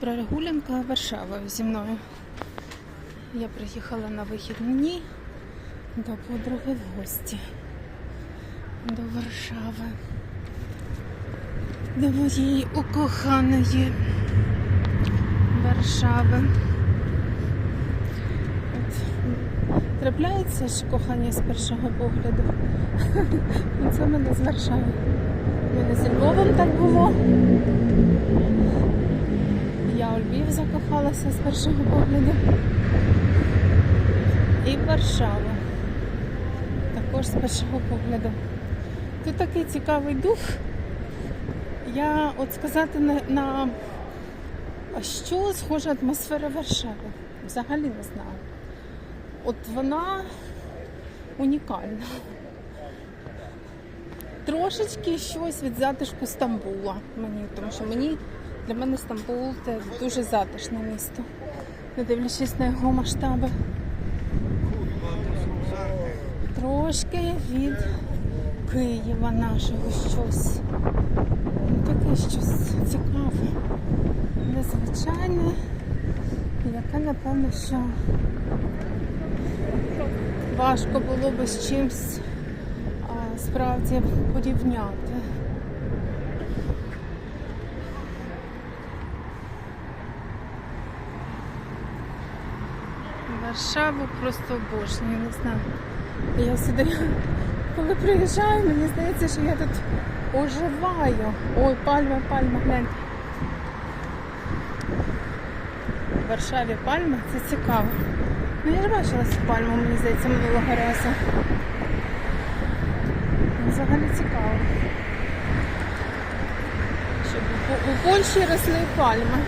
Прогулянка Варшава зі мною. Я приїхала на вихідні до подруги в гості. До Варшави. До моєї укоханої Варшави. От. Трапляється ж кохання з першого погляду. Це мене з Варшави. У мене зі Львовом так було. Я у Львів закохалася з першого погляду. І Варшава. Також з першого погляду. Тут такий цікавий дух. Я от сказати на, на що схожа атмосфера Варшави. Взагалі не знаю. От вона унікальна. Трошечки щось від затишку Стамбула мені, тому що мені для мене Стамбул це дуже затишне місто, не дивлячись на його масштаби. Трошки від Києва нашого щось. Ну, таке щось цікаве, незвичайне, яке, напевно, що важко було би з чимсь а, справді порівняти. Варшаву просто обожнюю, не знаю. Я сюди, коли приїжджаю, мені здається, що я тут оживаю. Ой, пальма, пальма, гляньте. В Варшаві пальма, це цікаво. Ну я ж бачила цю пальму, мені здається, минулого разу. Взагалі цікаво. Щоб у Польщі росли пальми.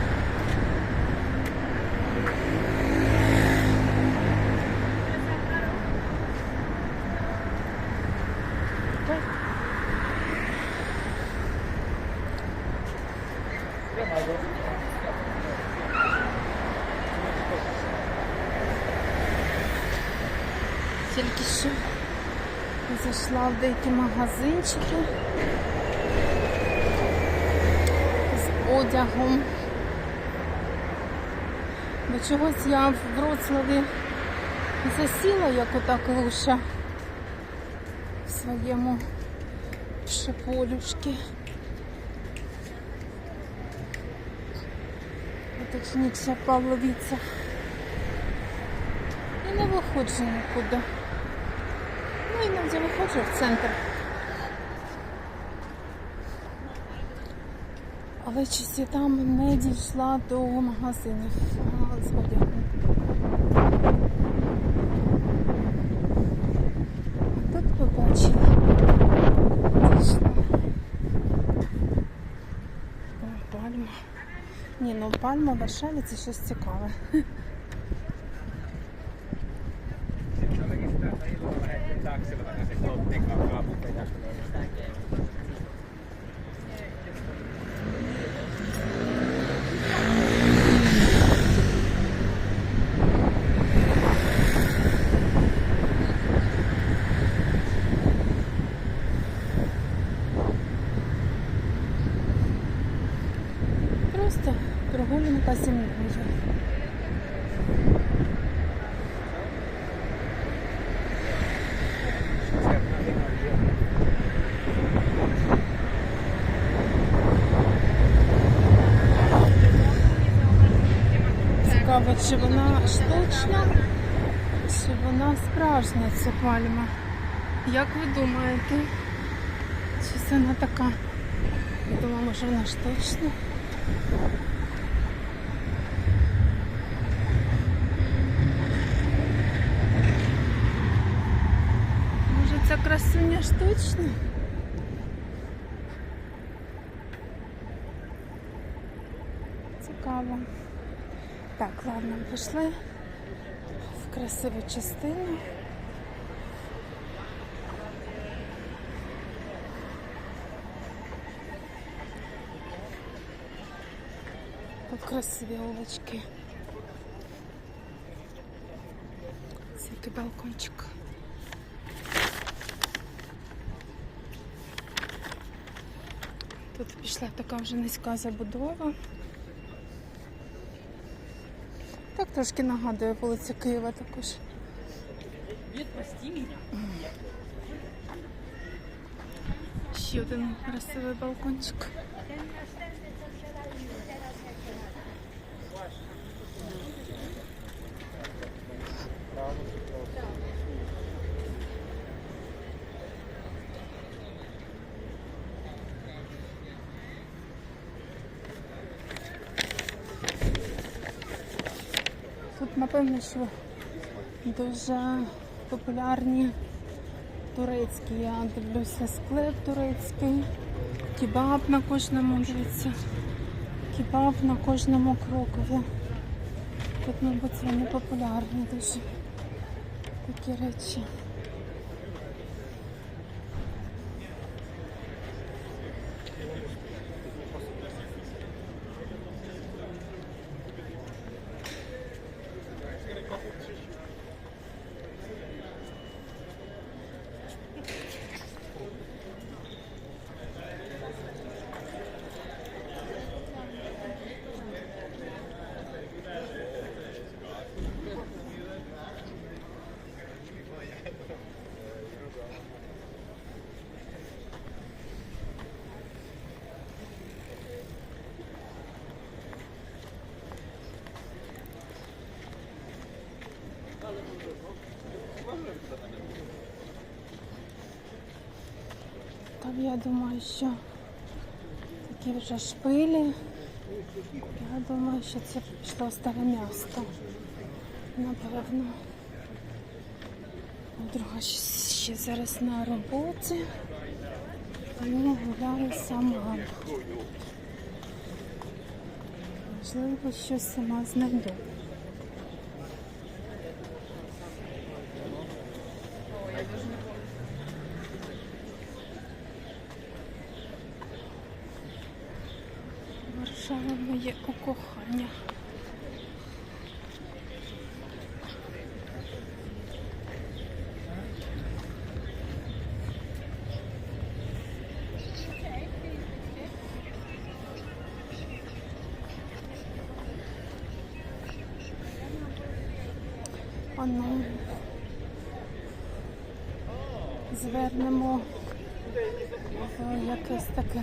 Тільки що зайшла в деякі магазинчики з одягом. До чогось я в Вроцлаві засіла, як отак луша в своєму шиполюшки. Точніше Павловіця. І не виходжу нікуди. Іноді виходжу в центр. Але щось там не дійшла до магазинів з. А тут побачила. Дійшла. О, пальма. Ні, ну пальма в Варшаві це щось цікаве. Зі мною. Цікаво, чи вона штучна, чи вона справжня ця пальма. Як ви думаєте? Чи це вона така? Я думаю, може вона штучна. Може ця красуня штучна? Цікаво. Так, ладно, пішли в красиву частину. Тут красиві улочки. Це балкончик. Тут пішла така вже низька забудова. Так трошки нагадує вулиця Києва також. Ще один красивий балкончик. Напевно, що дуже популярні турецькі. Я дивлюся склеп турецький. Кебаб на кожному дивіться. Кебаб на кожному крокові. Тут, мабуть, вони популярні дуже. Такі речі. Там я думаю, що такі вже шпилі. Я думаю, що це пішло старе місто. Напевно. Друга ще зараз на роботі. Тому гуляю сама. Можливо, щось сама знайду. Варшава моє кохання. Ану. Звернемо якесь таке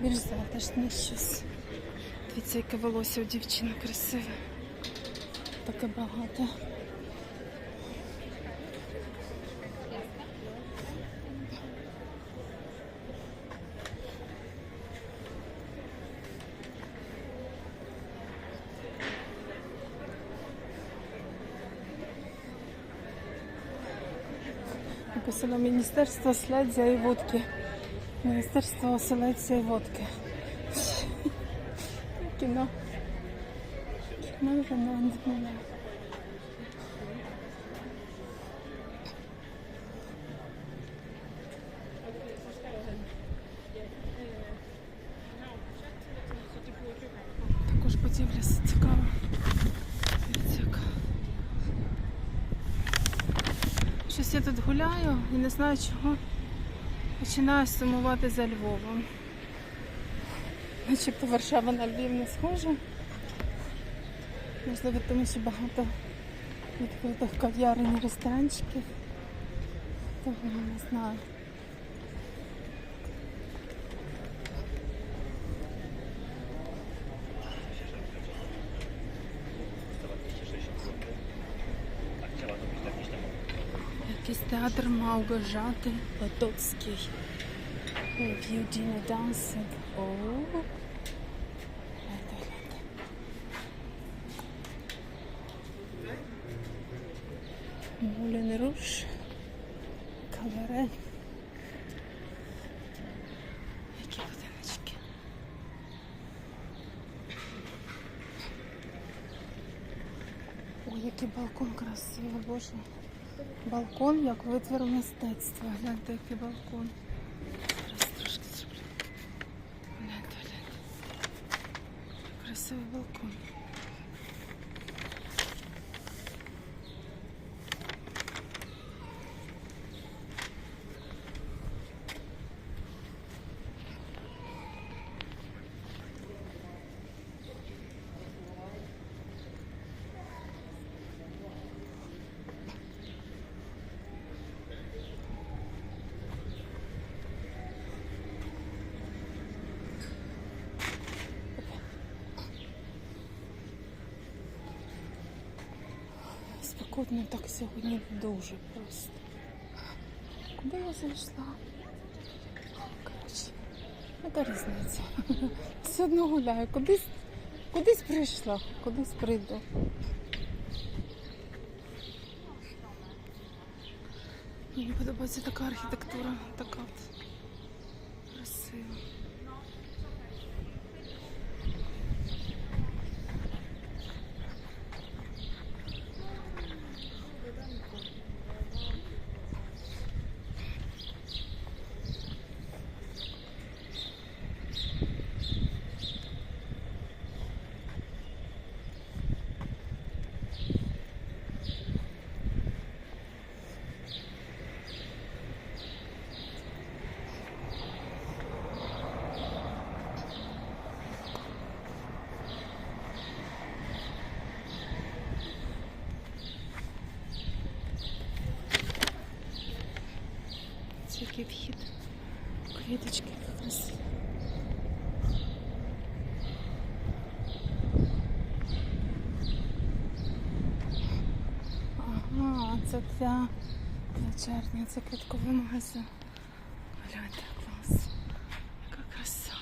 більш затишне щось. Дивіться, яке волосся у дівчини красиве. Таке багате. Написано Міністерство селедзя і водки. Міністерство селедця і водки. Кіно. Кіно вже не мене. Також будівля цікава. Щось я тут гуляю і не знаю чого. Починаю сумувати за Львовом. Начебто Варшава на Львів не схожа. Можливо, тому що багато відкритих кав'ярень ресторанчиків. Того я не знаю. Якийсь театр Маугожати Потоцький. Евгений Dancing. О. Гляньте, гляньте. Мулен Руш. Каваре. Які будиночки. Ой, який балкон красивий, боже. Балкон як витвір мистецтва. Гляньте, який балкон. Зараз трошки зроблю. Гляньте, гляньте. Красивий балкон. Спекотно так сьогодні дуже просто. Куди я зайшла? Яка різниця? Все одно гуляю. Кудись, кудись прийшла, кудись прийду. Мені подобається така архітектура, така от красива. Це який вхід. Квіточки як красиво. Ага, це ця червня, це квітковий магазин. Гляньте, клас. Яка краса.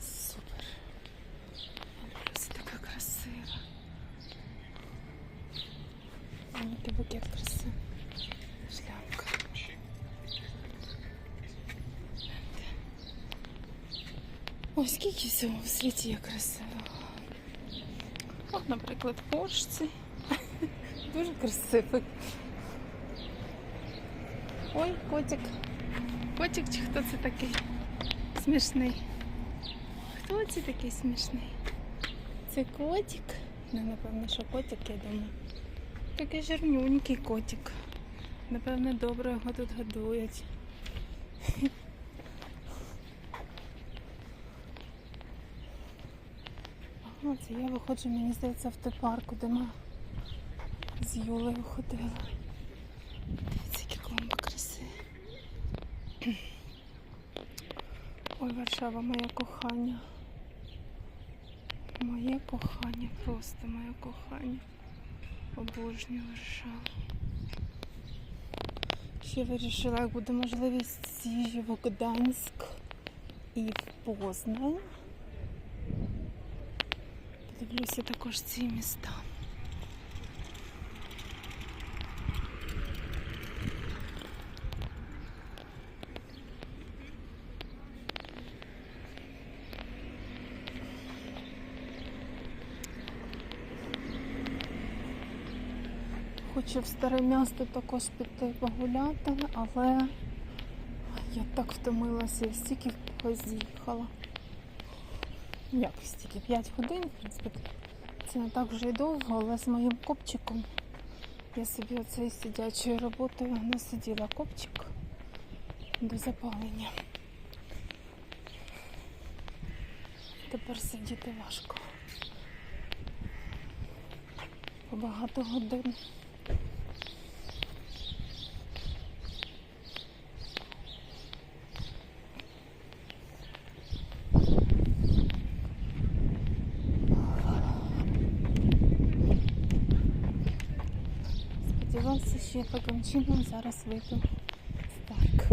Супер. Я люблю, це така красива. Мені який букет красивий. Шляпка. Гляньте. Ой, скільки всього в світі є красивого. От, наприклад, Порш цей. Дуже красивий. Ой, котик. Котик чи хто це такий? Смішний. Хто це такий смішний? Це котик? Ну, напевно, що котик, я думаю. Такий жирнюнький котик. Напевно, добре його тут годують. Це я виходжу, мені здається, в той парк, куди ми з Юлею ходили. Які клумби красиві. Ой, Варшава, моє кохання. Моє кохання, просто моє кохання. Обожнюю Варшаву. Ще вирішила, як буде можливість з'їжджу в Гданськ і в Познань. Подивлюся також ці міста. Хочу в старе місто також піти погуляти, але я так втомилася, стільки поз'їхала. Як стільки? 5 годин, в принципі. Це не так вже й довго, але з моїм копчиком я собі оцею сидячою роботою не сиділа копчик до запалення. Тепер сидіти важко. По багато годин. Що я таким чином зараз вийду в парк.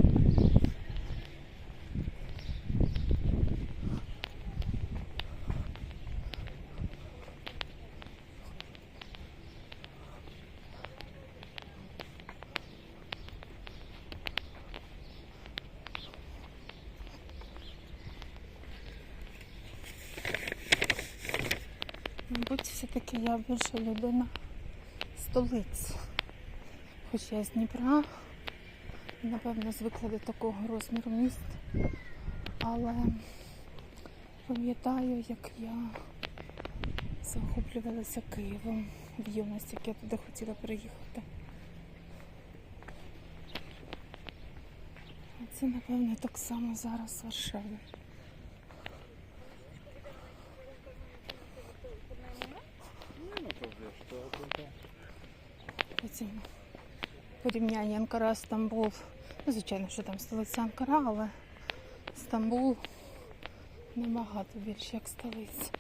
Мабуть, все-таки я більше людина столиці. Хоч я з Дніпра, напевно, звикла до такого розміру міст. Але пам'ятаю, як я захоплювалася Києвом в юності, як я туди хотіла приїхати. А це, напевно, так само зараз в порівняння Анкара, Стамбул. Ну, звичайно, що там столиця Анкара, але Стамбул набагато більше, як столиця.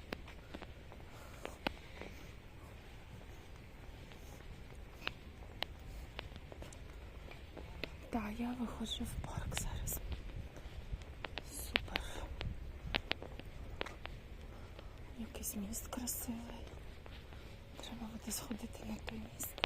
Так, я виходжу в парк зараз. Супер. Якийсь міст красивий. Треба буде сходити на той міст.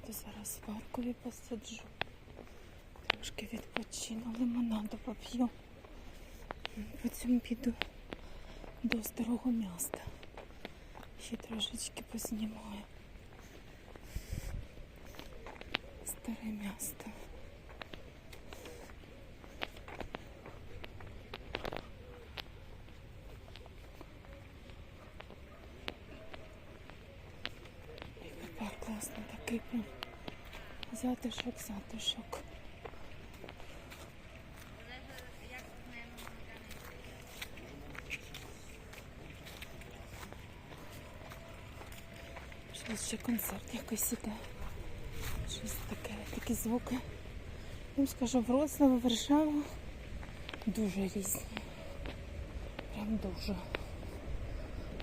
Піду зараз в паркові посиджу. Трошки відпочину, лимонаду поп'ю. Потім піду до старого міста. Ще трошечки познімаю. Старе місто. Парк такий прям. Затишок, затишок. Щось ще концерт якийсь іде. Щось таке, такі звуки. Вам скажу, Вроцлав, Варшава дуже різні. Прям дуже.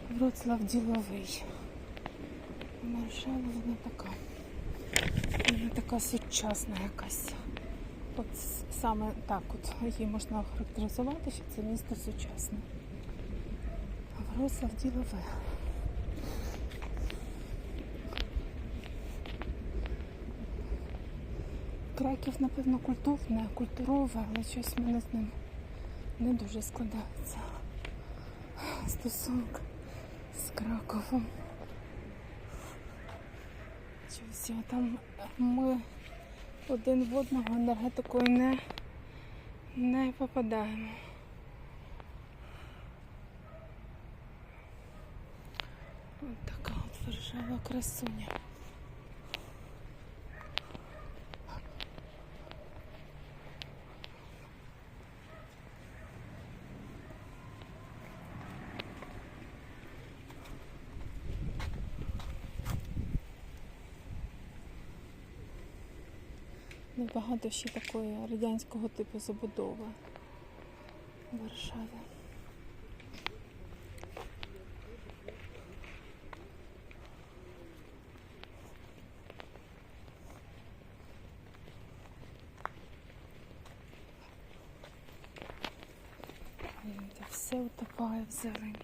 Вроцлав діловий. А Варшава вона така. Вона така сучасна якась. От саме так от її можна охарактеризувати, що це місто сучасне. А Вроцлав ділове. Краків, напевно, культурне, культурове, але щось в мене з ним не дуже складається. Стосунок з Краковом. Щось я там ми один в одного енергетикою не, не попадаємо. Ось така от вершава красуня. Небагато ще такої радянського типу забудови в Варшаві. Все утопає в зелені.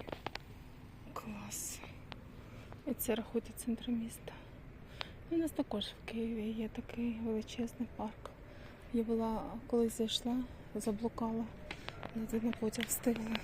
Клас. І це рахуйте центр міста. У нас також в Києві є такий величезний парк. Я була, коли зайшла, заблукала, на потяг встигла.